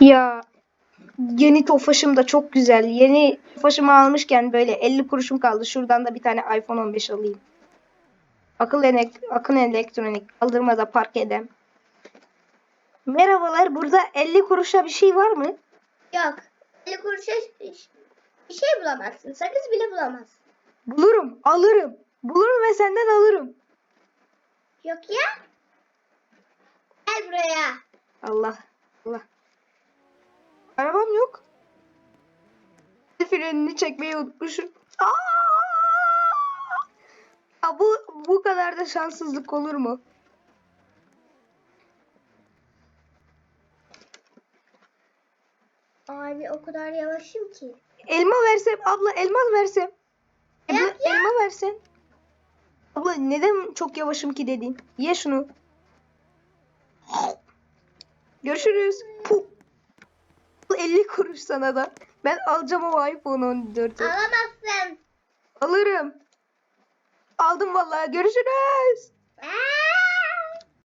Ya yeni tofaşım da çok güzel. Yeni tofaşımı almışken böyle 50 kuruşum kaldı. Şuradan da bir tane iPhone 15 alayım. Akıl enek, akın elektronik kaldırmada park edem. Merhabalar. Burada 50 kuruşa bir şey var mı? Yok. 50 kuruşa bir şey bulamazsın. Sakız bile bulamazsın. Bulurum, alırım. Bulurum ve senden alırım. Yok ya. Gel buraya. Allah, Allah. Arabam yok. Frenini çekmeyi unutmuşum. Aa! Ya bu bu kadar da şanssızlık olur mu? Abi o kadar yavaşım ki. Elma versem, abla elma versem. Abla, Yok ya. elma versen. Abla neden çok yavaşım ki dedin? Ye şunu. Görüşürüz. Puh. Bu 50 kuruş sana da. Ben alacağım o iPhone 14'ü. Alamazsın. Alırım. Aldım vallahi. Görüşürüz.